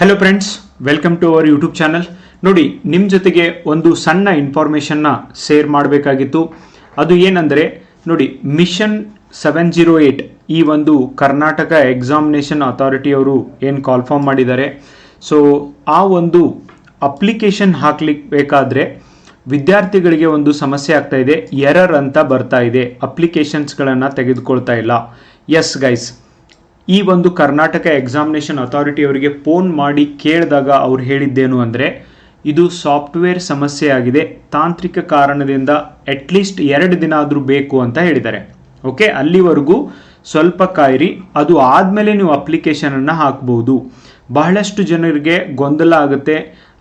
Hello friends welcome to our YouTube channel ನೋಡಿ ನಿಮ್ಮ ಜೊತೆಗೆ ಒಂದು ಸಣ್ಣ ಇನ್ಫಾರ್ಮೇಷನ್ನ ಶೇರ್ ಮಾಡಬೇಕಾಗಿತ್ತು. ಅದು ಏನಂದರೆ, ನೋಡಿ ಮಿಷನ್ ಸೆವೆನ್ ಜೀರೋ ಏಯ್ಟ್ ಈ ಒಂದು ಕರ್ನಾಟಕ ಎಕ್ಸಾಮಿನೇಷನ್ ಅಥಾರಿಟಿಯವರು ಏನು ಕಾಲ್ಫಾರ್ಮ್ ಮಾಡಿದ್ದಾರೆ. ಸೊ ಆ ಒಂದು ಅಪ್ಲಿಕೇಶನ್ ಹಾಕ್ಲಿಕ್ಕೆ ಬೇಕಾದರೆ ವಿದ್ಯಾರ್ಥಿಗಳಿಗೆ ಒಂದು ಸಮಸ್ಯೆ ಆಗ್ತಾ ಇದೆ. ಎರರ್ ಅಂತ ಬರ್ತಾ ಇದೆ. ಅಪ್ಲಿಕೇಶನ್ಸ್ಗಳನ್ನು ತೆಗೆದುಕೊಳ್ತಾ ಇಲ್ಲ. ಎಸ್ ಗೈಸ್ ಈ ಒಂದು ಕರ್ನಾಟಕ ಎಕ್ಸಾಮಿನೇಷನ್ ಅಥಾರಿಟಿ ಅವರಿಗೆ ಫೋನ್ ಮಾಡಿ ಕೇಳಿದಾಗ ಅವ್ರು ಹೇಳಿದ್ದೇನು ಅಂದರೆ, ಇದು ಸಾಫ್ಟ್ವೇರ್ ಸಮಸ್ಯೆ ಆಗಿದೆ, ತಾಂತ್ರಿಕ ಕಾರಣದಿಂದ ಅಟ್ಲೀಸ್ಟ್ ಎರಡು ದಿನ ಆದರೂ ಬೇಕು ಅಂತ ಹೇಳಿದ್ದಾರೆ. ಓಕೆ ಅಲ್ಲಿವರೆಗೂ ಸ್ವಲ್ಪ ಕಾಯಿರಿ, ಅದು ಆದಮೇಲೆ ನೀವು ಅಪ್ಲಿಕೇಶನನ್ನು ಹಾಕ್ಬೋದು. ಬಹಳಷ್ಟು ಜನರಿಗೆ ಗೊಂದಲ ಆಗುತ್ತೆ.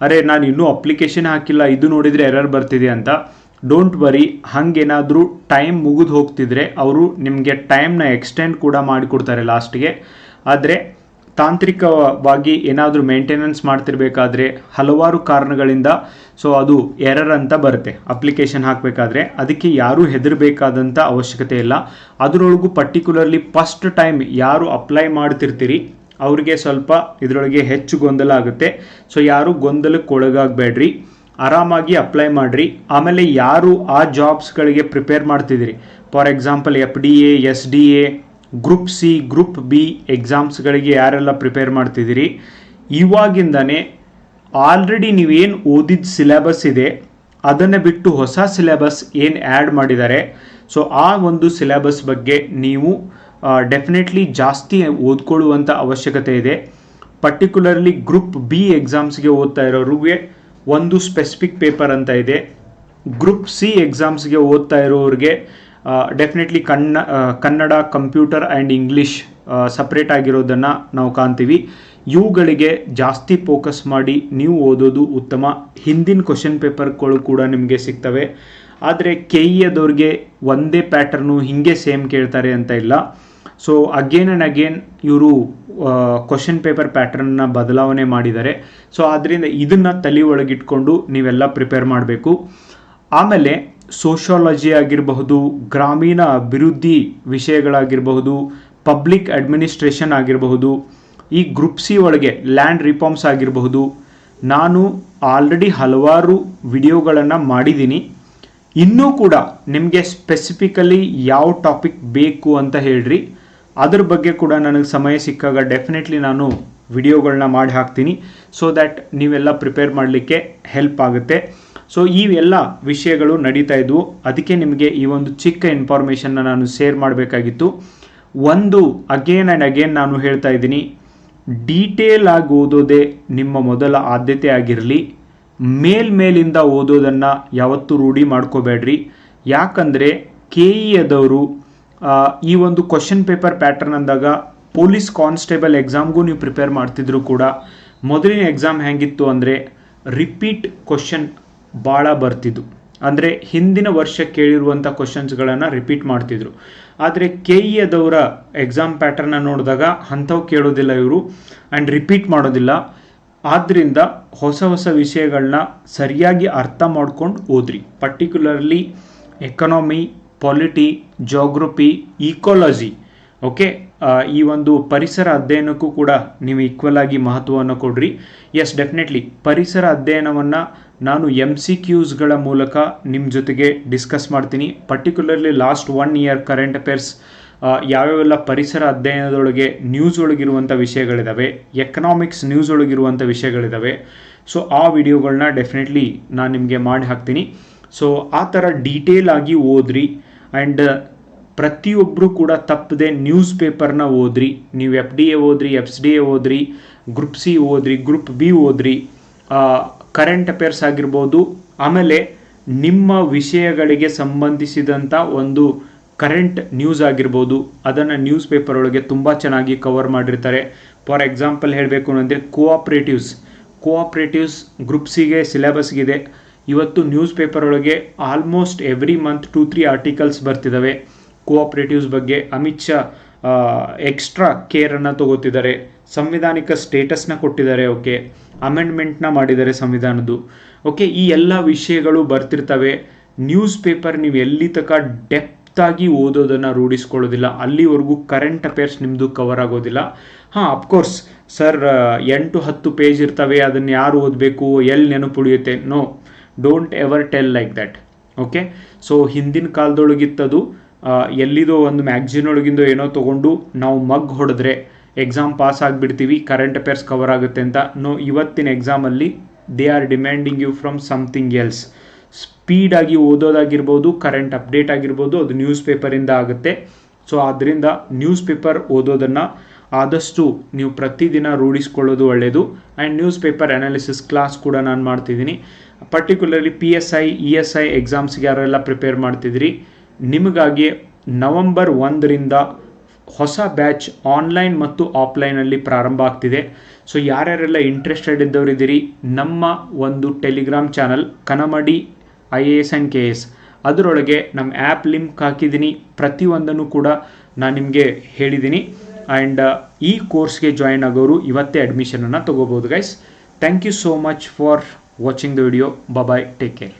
ಅರೆ, ನಾನು ಇನ್ನೂ ಅಪ್ಲಿಕೇಶನ್ ಹಾಕಿಲ್ಲ, ಇದು ನೋಡಿದರೆ ಎರರ್ ಬರ್ತಿದೆ ಅಂತ. ಡೋಂಟ್ ವರಿ ಹಂಗೇನಾದರೂ ಟೈಮ್ ಮುಗಿದು ಹೋಗ್ತಿದ್ರೆ ಅವರು ನಿಮಗೆ ಟೈಮ್ನ ಎಕ್ಸ್ಟೆಂಡ್ ಕೂಡ ಮಾಡಿಕೊಡ್ತಾರೆ ಲಾಸ್ಟ್ಗೆ ಆದರೆ ತಾಂತ್ರಿಕವಾಗಿ ಏನಾದರೂ ಮೇಂಟೆನೆನ್ಸ್ ಮಾಡ್ತಿರ್ಬೇಕಾದ್ರೆ ಹಲವಾರು ಕಾರಣಗಳಿಂದ ಸೊ ಅದು ಎರರ್ ಅಂತ ಬರುತ್ತೆ. ಅಪ್ಲಿಕೇಶನ್ ಹಾಕಬೇಕಾದ್ರೆ ಅದಕ್ಕೆ ಯಾರೂ ಹೆದರಬೇಕಾದಂಥ ಅವಶ್ಯಕತೆ ಇಲ್ಲ. ಅದರೊಳಗೂ ಪರ್ಟಿಕ್ಯುಲರ್ಲಿ ಫಸ್ಟ್ ಟೈಮ್ ಯಾರು ಅಪ್ಲೈ ಮಾಡ್ತಿರ್ತೀರಿ, ಅವರಿಗೆ ಸ್ವಲ್ಪ ಇದರೊಳಗೆ ಹೆಚ್ಚು ಗೊಂದಲ ಆಗುತ್ತೆ. ಸೊ ಯಾರು ಗೊಂದಲಕ್ಕೆ ಒಳಗಾಗಬೇಡ್ರಿ ಆರಾಮಾಗಿ ಅಪ್ಲೈ ಮಾಡಿರಿ. ಆಮೇಲೆ ಯಾರು ಆ ಜಾಬ್ಸ್ಗಳಿಗೆ ಪ್ರಿಪೇರ್ ಮಾಡ್ತಿದ್ದೀರಿ? For example F D A S D A group C group B ಎಕ್ಸಾಮ್ಸ್ಗಳಿಗೆ ಯಾರೆಲ್ಲ ಪ್ರಿಪೇರ್ ಮಾಡ್ತಿದ್ದೀರಿ? ಇವಾಗಿಂದನೇ ಆಲ್ರೆಡಿ ನೀವೇನು ಓದಿದ ಸಿಲೆಬಸ್ ಇದೆ, ಅದನ್ನು ಬಿಟ್ಟು ಹೊಸ ಸಿಲೆಬಸ್ ಏನು ಆ್ಯಡ್ ಮಾಡಿದ್ದಾರೆ? ಸೊ ಆ ಒಂದು ಸಿಲೆಬಸ್ ಬಗ್ಗೆ ನೀವು ಡೆಫಿನೆಟ್ಲಿ ಜಾಸ್ತಿ ಓದ್ಕೊಳ್ಳುವಂಥ ಅವಶ್ಯಕತೆ ಇದೆ. ಪರ್ಟಿಕ್ಯುಲರ್ಲಿ ಗ್ರೂಪ್ ಬಿ ಎಕ್ಸಾಮ್ಸ್ಗೆ ಓದ್ತಾ ಇರೋರಿಗೆ ಒಂದು ಸ್ಪೆಸಿಫಿಕ್ ಪೇಪರ್ ಅಂತ ಇದೆ. ಗ್ರೂಪ್ ಸಿ ಎಕ್ಸಾಮ್ಸ್ಗೆ ಓದ್ತಾ ಇರೋರಿಗೆ ಡೆಫಿನೆಟ್ಲಿ ಕನ್ನ Kannada computer and English separate ಆಗಿರೋದನ್ನು ನಾವು ಕಾಣ್ತೀವಿ. ಇವುಗಳಿಗೆ ಜಾಸ್ತಿ ಫೋಕಸ್ ಮಾಡಿ ನೀವು ಓದೋದು ಉತ್ತಮ. ಹಿಂದಿನ ಕ್ವಶನ್ ಪೇಪರ್ಗಳು ಕೂಡ ನಿಮಗೆ ಸಿಗ್ತವೆ. ಆದರೆ ಕೆ ಇ ಒಂದೇ ಪ್ಯಾಟರ್ನು ಹಿಂಗೆ ಸೇಮ್ ಕೇಳ್ತಾರೆ ಅಂತ ಇಲ್ಲ. ಸೊ ಅಗೇನ್ ಆ್ಯಂಡ್ ಅಗೇನ್ ಇವರು ಕ್ವಶನ್ ಪೇಪರ್ ಪ್ಯಾಟ್ರನ್ನ ಬದಲಾವಣೆ ಮಾಡಿದ್ದಾರೆ. ಸೊ ಆದ್ದರಿಂದ ಇದನ್ನು ತಲೆ ಒಳಗಿಟ್ಕೊಂಡು ನೀವೆಲ್ಲ ಪ್ರಿಪೇರ್ ಮಾಡಬೇಕು. ಆಮೇಲೆ ಸೋಷಿಯಾಲಜಿ ಆಗಿರಬಹುದು, ಗ್ರಾಮೀಣ ಅಭಿವೃದ್ಧಿ ವಿಷಯಗಳಾಗಿರಬಹುದು ಪಬ್ಲಿಕ್ ಅಡ್ಮಿನಿಸ್ಟ್ರೇಷನ್ ಆಗಿರಬಹುದು, ಈ ಗ್ರೂಪ್ ಸಿ ಒಳಗೆ ಲ್ಯಾಂಡ್ ರಿಫಾರ್ಮ್ಸ್ ಆಗಿರಬಹುದು, ನಾನು ಆಲ್ರೆಡಿ ಹಲವಾರು ವಿಡಿಯೋಗಳನ್ನು ಮಾಡಿದ್ದೀನಿ. ಇನ್ನೂ ಕೂಡ ನಿಮಗೆ ಸ್ಪೆಸಿಫಿಕಲಿ ಯಾವ ಟಾಪಿಕ್ ಬೇಕು ಅಂತ ಹೇಳ್ರಿ. ಅದ್ರ ಬಗ್ಗೆ ಕೂಡ ನನಗೆ ಸಮಯ ಸಿಕ್ಕಾಗ ಡೆಫಿನೆಟ್ಲಿ ನಾನು ವಿಡಿಯೋಗಳನ್ನ ಮಾಡಿ ಹಾಕ್ತೀನಿ. ಸೊ ದ್ಯಾಟ್ ನೀವೆಲ್ಲ ಪ್ರಿಪೇರ್ ಮಾಡಲಿಕ್ಕೆ ಹೆಲ್ಪ್ ಆಗುತ್ತೆ. ಸೊ ಈ ಎಲ್ಲ ವಿಷಯಗಳು ನಡೀತಾ ಇದ್ವು. ಅದಕ್ಕೆ ನಿಮಗೆ ಈ ಒಂದು ಚಿಕ್ಕ ಇನ್ಫಾರ್ಮೇಷನ್ನ ನಾನು ಶೇರ್ ಮಾಡಬೇಕಾಗಿತ್ತು. ಒಂದು ಅಗೇನ್ ಆ್ಯಂಡ್ ಅಗೇನ್ ನಾನು ಹೇಳ್ತಾ ಇದ್ದೀನಿ. ಡೀಟೇಲ್ ಆಗಿ ಓದೋದೇ ನಿಮ್ಮ ಮೊದಲ ಆದ್ಯತೆ ಆಗಿರಲಿ. ಮೇಲ್ಮೇಲಿಂದ ಓದೋದನ್ನು ಯಾವತ್ತೂ ರೂಢಿ ಮಾಡ್ಕೋಬೇಡ್ರಿ. ಯಾಕಂದರೆ ಕೆ ಇ ಅದವರು ಈ ಒಂದು ಕ್ವಶನ್ ಪೇಪರ್ ಪ್ಯಾಟರ್ನ್ ಅಂದಾಗ ಪೊಲೀಸ್ ಕಾನ್ಸ್ಟೇಬಲ್ ಎಕ್ಸಾಮ್ಗೂ ನೀವು ಪ್ರಿಪೇರ್ ಮಾಡ್ತಿದ್ರು ಕೂಡ. ಮೊದಲಿನ ಎಕ್ಸಾಮ್ ಹೆಂಗಿತ್ತು ಅಂದರೆ ರಿಪೀಟ್ ಕ್ವಶನ್ ಭಾಳ ಬರ್ತಿದ್ದು ಅಂದರೆ ಹಿಂದಿನ ವರ್ಷ ಕೇಳಿರುವಂಥ ಕ್ವಶನ್ಸ್ಗಳನ್ನು ರಿಪೀಟ್ ಮಾಡ್ತಿದ್ರು. ಆದರೆ ಕೆ ಇ ಅದವರ ಎಕ್ಸಾಮ್ ಪ್ಯಾಟರ್ನ ನೋಡಿದಾಗ ಅಂಥವು ಕೇಳೋದಿಲ್ಲ ಇವರು ಆ್ಯಂಡ್ ರಿಪೀಟ್ ಮಾಡೋದಿಲ್ಲ. ಆದ್ದರಿಂದ ಹೊಸ ಹೊಸ ವಿಷಯಗಳನ್ನ ಸರಿಯಾಗಿ ಅರ್ಥ ಮಾಡ್ಕೊಂಡು ಓದ್ರಿ. Particularly economy polity geography ecology okay ಈ ಒಂದು ಪರಿಸರ ಅಧ್ಯಯನಕ್ಕೂ ಕೂಡ ನೀವು ಈಕ್ವಲ್ ಆಗಿ ಮಹತ್ವವನ್ನು ಕೊಡ್ರಿ. ಎಸ್ ಡೆಫಿನೆಟ್ಲಿ ಪರಿಸರ ಅಧ್ಯಯನವನ್ನು ನಾನು ಎಂ ಸಿ ಕ್ಯೂಸ್ಗಳ ಮೂಲಕ ನಿಮ್ಮ ಜೊತೆಗೆ ಡಿಸ್ಕಸ್ ಮಾಡ್ತೀನಿ. Particularly last one year current affairs ಯಾವ್ಯಾವೆಲ್ಲ ಪರಿಸರ ಅಧ್ಯಯನದೊಳಗೆ ನ್ಯೂಸ್ ಒಳಗಿರುವಂಥ ವಿಷಯಗಳಿದ್ದಾವೆ ಎಕನಾಮಿಕ್ಸ್ ನ್ಯೂಸ್ ಒಳಗಿರುವಂಥ ವಿಷಯಗಳಿದ್ದಾವೆ ಸೊ ಆ ವಿಡಿಯೋಗಳನ್ನ ಡೆಫಿನೆಟ್ಲಿ ನಾನು ನಿಮಗೆ ಮಾಡಿ ಹಾಕ್ತೀನಿ. ಸೊ ಆ ಥರ ಡೀಟೇಲ್ ಆಗಿ ಓದ್ರಿ. ಆ್ಯಂಡ್ ಪ್ರತಿಯೊಬ್ಬರು ಕೂಡ ತಪ್ಪದೆ ನ್ಯೂಸ್ ಪೇಪರ್ನ ಓದ್ರಿ. ನೀವು ಎಫ್ ಡಿ ಎ ಓದ್ರಿ ಎಫ್ಸ್ ಡಿ ಎ ಓದ್ರಿ ಗ್ರೂಪ್ ಸಿ ಓದ್ರಿ ಗ್ರೂಪ್ ಬಿ ಓದ್ರಿ ಕರೆಂಟ್ ಅಫೇರ್ಸ್ ಆಗಿರ್ಬೋದು. ಆಮೇಲೆ ನಿಮ್ಮ ವಿಷಯಗಳಿಗೆ ಸಂಬಂಧಿಸಿದಂಥ ಒಂದು ಕರೆಂಟ್ ನ್ಯೂಸ್ ಆಗಿರ್ಬೋದು. ಅದನ್ನು ನ್ಯೂಸ್ ಪೇಪರ್ ಒಳಗೆ ತುಂಬ ಚೆನ್ನಾಗಿ ಕವರ್ ಮಾಡಿರ್ತಾರೆ. ಫಾರ್ ಎಕ್ಸಾಂಪಲ್ ಹೇಳಬೇಕು ಅಂದರೆ ಕೋಆಪ್ರೇಟಿವ್ಸ್ ಕೋಆಪ್ರೇಟಿವ್ಸ್ ಗ್ರೂಪ್ ಸಿಗೆ ಸಿಲೆಬಸ್ಗಿದೆ ಇವತ್ತು ನ್ಯೂಸ್ ಪೇಪರ್ ಒಳಗೆ almost every month two three articles ಬರ್ತಿದ್ದಾವೆ ಕೋಆಪ್ರೇಟಿವ್ಸ್ ಬಗ್ಗೆ ಅಮಿತ್ ಶಾ ಎಕ್ಸ್ಟ್ರಾ ಕೇರನ್ನು ತಗೋತಿದ್ದಾರೆ. ಸಂವಿಧಾನಿಕ ಸ್ಟೇಟಸ್ನ ಕೊಟ್ಟಿದ್ದಾರೆ, ಓಕೆ. ಅಮೆಂಡ್ಮೆಂಟ್ನ ಮಾಡಿದ್ದಾರೆ ಸಂವಿಧಾನದ್ದು. ಓಕೆ, ಈ ಎಲ್ಲ ವಿಷಯಗಳು ಬರ್ತಿರ್ತವೆ. ನ್ಯೂಸ್ ಪೇಪರ್ ನೀವು ಎಲ್ಲಿ ತನಕ ಡೆಪ್ತ್ ಡೆಪ್ತಾಗಿ ಓದೋದನ್ನು ರೂಢಿಸ್ಕೊಳ್ಳೋದಿಲ್ಲ. ಅಲ್ಲಿವರೆಗೂ ಕರೆಂಟ್ ಅಫೇರ್ಸ್ ನಿಮ್ಮದು ಕವರ್ ಆಗೋದಿಲ್ಲ. ಹಾಂ ಅಫ್ಕೋರ್ಸ್ ಸರ್ ಎಂಟು ಹತ್ತು ಪೇಜ್ ಇರ್ತವೆ. ಅದನ್ನು ಯಾರು ಓದಬೇಕು? ಎಲ್ಲಿ ನೆನಪುಳಿಯುತ್ತೆ? No. Don't ever tell like that okay so ಹಿಂದಿನ ಕಾಲದೊಳಗಿತ್ತದು ಎಲ್ಲಿದೋ ಒಂದು ಮ್ಯಾಗ್ಝಿನ್ ಒಳಗಿಂದ ಏನೋ ತೊಗೊಂಡು ನಾವು ಮಗ್ ಹೊಡೆದ್ರೆ ಎಕ್ಸಾಮ್ ಪಾಸ್ ಆಗಿಬಿಡ್ತೀವಿ ಕರೆಂಟ್ ಅಫೇರ್ಸ್ ಕವರ್ ಆಗುತ್ತೆ ಅಂತ. ನೋ ಇವತ್ತಿನ ಎಕ್ಸಾಮಲ್ಲಿ they are demanding you from something else ಸ್ಪೀಡಾಗಿ ಓದೋದಾಗಿರ್ಬೋದು ಕರೆಂಟ್ ಅಪ್ಡೇಟ್ ಆಗಿರ್ಬೋದು, ಅದು ನ್ಯೂಸ್ ಪೇಪರಿಂದ ಆಗುತ್ತೆ. ಸೊ ಆದ್ದರಿಂದ ನ್ಯೂಸ್ ಪೇಪರ್ ಓದೋದನ್ನು ಆದಷ್ಟು ನೀವು ಪ್ರತಿದಿನ ರೂಢಿಸ್ಕೊಳ್ಳೋದು ಒಳ್ಳೆಯದು and news paper analysis class ಕೂಡ ನಾನು ಮಾಡ್ತಿದ್ದೀನಿ. Particularly P S I E S I ಎಕ್ಸಾಮ್ಸ್ಗೆ ಯಾರೆಲ್ಲ ಪ್ರಿಪೇರ್ ಮಾಡ್ತಿದ್ದೀರಿ ನಿಮಗಾಗಿ ನವಂಬರ್ ಒಂದರಿಂದ ಹೊಸ ಬ್ಯಾಚ್ ಆನ್ಲೈನ್ ಮತ್ತು ಆಫ್ಲೈನಲ್ಲಿ ಪ್ರಾರಂಭ ಆಗ್ತಿದೆ. ಸೊ ಯಾರ್ಯಾರೆಲ್ಲ ಇಂಟ್ರೆಸ್ಟೆಡ್ ಇದ್ದವರಿದ್ದೀರಿ, ನಮ್ಮ ಒಂದು Telegram channel Kanamadi I A S and K S ಅದರೊಳಗೆ ನಮ್ಮ ಆ್ಯಪ್ ಲಿಂಕ್ ಹಾಕಿದ್ದೀನಿ. ಪ್ರತಿಯೊಂದನ್ನು ಕೂಡ ನಾನು ನಿಮಗೆ ಹೇಳಿದ್ದೀನಿ. ಆ್ಯಂಡ್ ಈ ಕೋರ್ಸ್ಗೆ ಜಾಯಿನ್ ಆಗೋರು ಇವತ್ತೇ ಅಡ್ಮಿಷನನ್ನು ತೊಗೋಬೋದು guys thank you so much for watching the video bye take care